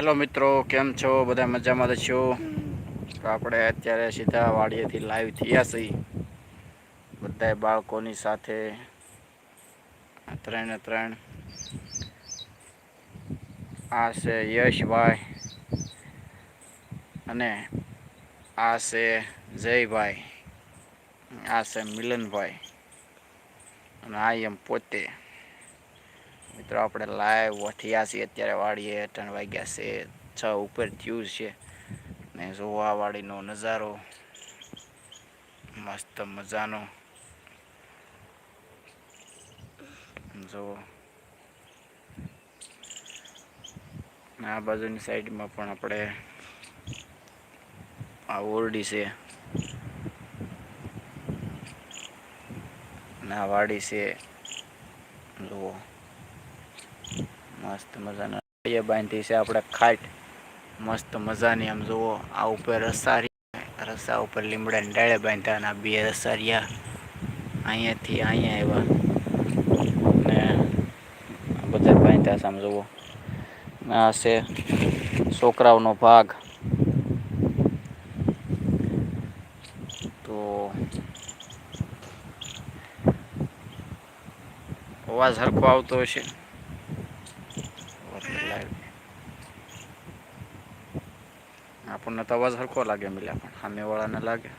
Hello મિત્રો, કેમ છો? બધા મજામાં છો? તો આપણે અત્યારે સીધા વાડીએથી લાઈવ થયા છીએ. બધા બાળકોની સાથે. ત્રણે ત્રણ. આ છે યશભાઈ અને આ છે જયભાઈ. આ છે મિલનભાઈ. અને આ એમ પોતે. મિત્રો, આપણે લાઈવ વઠિયા છીએ. અત્યારે વાડીએ ત્રણ વાગ્યા છે, છ ઉપર થયું છે. ને જોવા વાડીનો નજારો. મસ્ત મજાનો. જો આ બાજુની સાઈડમાં પણ આપણે આ ઓરડી છે. ના વાડી છે, જુઓ. મસ્ત મજાના બાંધી છે આપણે ખાટ. મસ્ત મજાની આમ જુઓ, આ ઉપર રસારી રસા ઉપર લીમડાની ડાળે બાંધ્યા અને આ બે રસારિયા અહીંયાથી અહીંયા આવ્યા. ને બધા બાંધ્યા છે આમ જુઓ. આ છે છોકરાઓનો ભાગ. તો અવાજ હરખો આવતો હશે. આપણને તો અવાજ હરખો લાગે મિલા, પણ સામે વાળાને લાગે.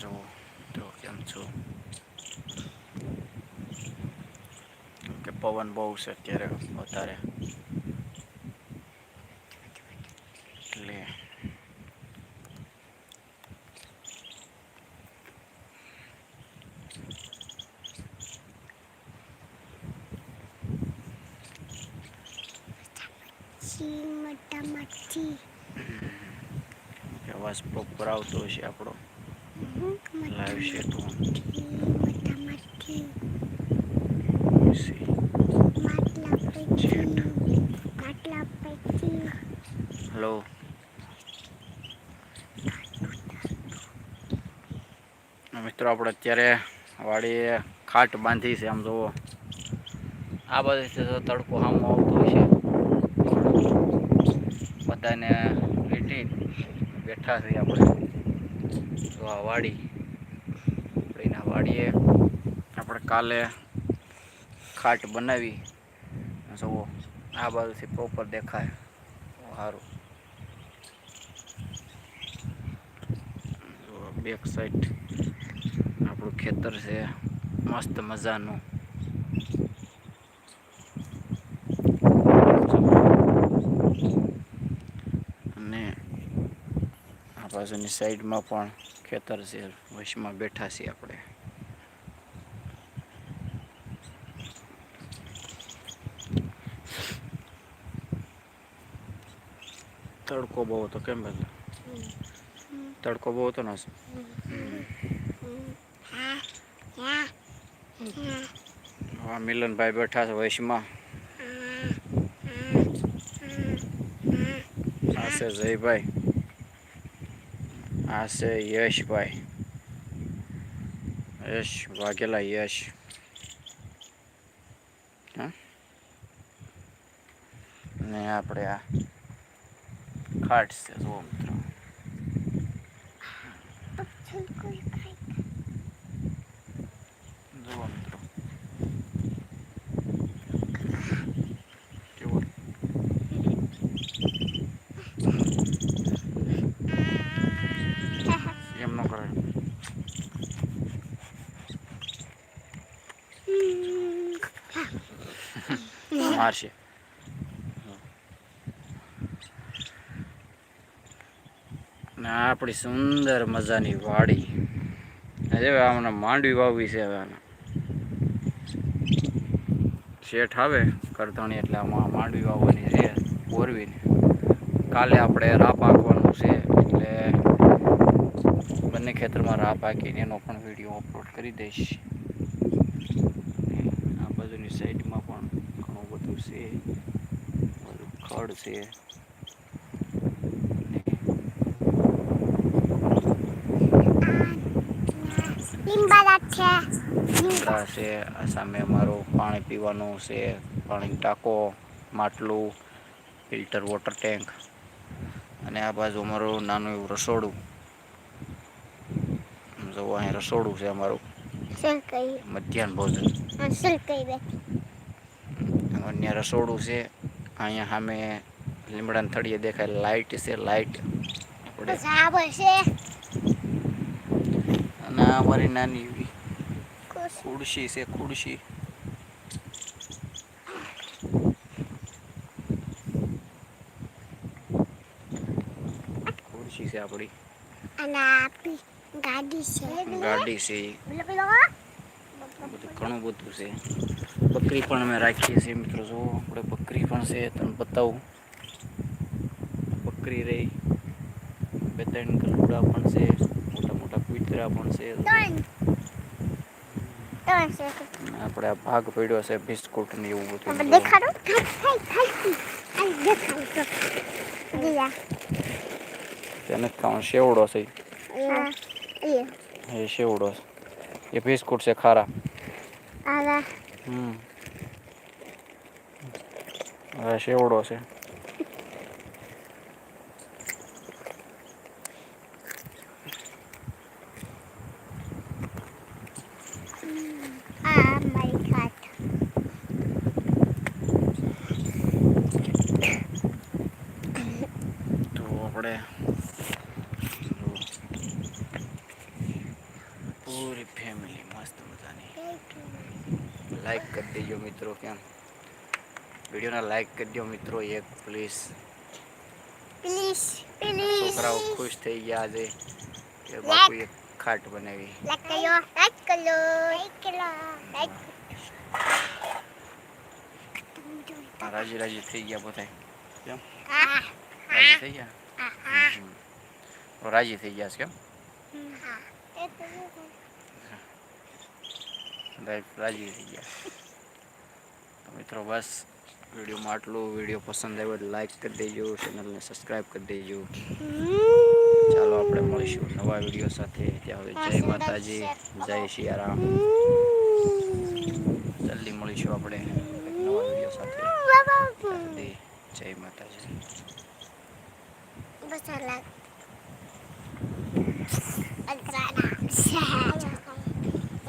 જો જો કેમ છો? કે પવન બહુ છે અત્યારે, વધારે એટલે મચ્છી મચ્છી અવાજ પ્રોપર આવતો હશે આપણો. લાઈવ છે તો. હલો મિત્રો, આપણે અત્યારે વાડીએ ખાટ બાંધી છે, આમ જુઓ આ બાજુથી તડકો સામો આવતો છે બધાને લીટી બેઠા છીએ આપણે. તો આ વાડી એના વાડીએ આપણે કાલે ખાટ બનાવી. જુઓ, આ બાજુથી પ્રોપર દેખાય. સારું બેક સાઈડ આપણું ખેતર છે. મસ્ત મજાનું અને આ બાજુની સાઈડમાં પણ ખેતર છે, વશમાં બેઠા છીએ આપણે. તડકો બહુ હતો કેમ બધું? તડકો બહુ હતો ને? હા, મિલનભાઈ બેઠા છે વૈશમાં. આ છે જયભાઈ. આ છે યશભાઈ યશ વાઘેલા યશ ને આપણે આ ખાટ છે જુઓ મિત્રો જુઓ મિત્રો કેવું એમ ન કરે મારશે ને આપણી સુંદર મજાની વાડી. હવે આમને માંડવી વાવવી છે હવે આને. શેઠ આવે કરતાણી એટલે આમાં માંડવી વાવવાની છે, બોરવીને. કાલે આપણે રા પાકવાનું છે, એટલે બંને ખેતરમાં રા પાકીને એનો પણ વીડિયો અપલોડ કરી દઈશ. આ બાજુની સાઈડમાં છે. ખડ છે. છે. આ સામે અમારું પાણી પીવાનું છે. પાણી ટાંકો માટલું ફિલ્ટર વોટર ટેન્ક અને આ બાજુ અમારું નાનું એવું રસોડું. જો અહીં રસોડું છે અમારું. મધ્યાહન ભોજન. શું કહી બે અન્ય રસોડું છે અહીંયા સામે લીમડાના થળીએ દેખાય લાઇટ છે લાઇટ આપણે બરાબર છે અને આ અમારી નાની એવી ખુશ ખુરશી છે ખુરશી ખુરશી છે આપણી અને આપણી ગાડી છે ગાડી છે ઈ. પેલો પેલો બધું ઘણું બધું છે. બકરી પણ અમે રાખીએ છીએ મિત્રો જો આપણે બકરી પણ છે તમને બતાવું. બકરી રહી. બે ત્રણ ગલુડા પણ છે મોટા મોટા કૂતરા પણ છે. ત્રણ. ત્રણ છે. અને આપણે આ ભાગ પડ્યો છે બિસ્કુટ ને એવું બધું તમે જો. દેખાડો. ખાઈ ખાઈ ખાઈ દેખાડો તો. દિયા તેને ખાવાનું શેવડો છે. હા એ. એ શેવડો છે. એ બિસ્કુટ છે ખારા. આલા. હમ. હવે શેવડો છે. પૂરી ફેમિલી મસ્ત મજાની. લાઈક કરી દેજો મિત્રો કેમ વિડીયોને લાઈક કરી દો મિત્રો એક પ્લીઝ પ્લીઝ પ્લીઝ છોકરાઓ ખુશ થઈ ગયા આજે કે બાપુ એક ખાટ બનાવી લાઈક કર્યો લાઈક કર્યો લાઈક કર્યો લાઈક રાજી રાજી થઈ ગયા બધા કેમ હા રાજી થઈ ગયા હા હમ. તો રાજી થઈ ગયા છે કેમ હા રાજી થઈ ગયા. મિત્રો બસ વિડીયોમાં આટલું. વીડિયો પસંદ આવ્યો તો લાઈક કરી દેજો ચેનલને સબસ્ક્રાઈબ કરી દેજો. ચાલો આપણે મળીશું નવા વીડિયો સાથે. ત્યાં જય માતાજી, જય શિયારામ. જલ્દી મળીશું આપણે નવા વીડિયો સાથે. જય માતાજી. બસ અલગ અલગ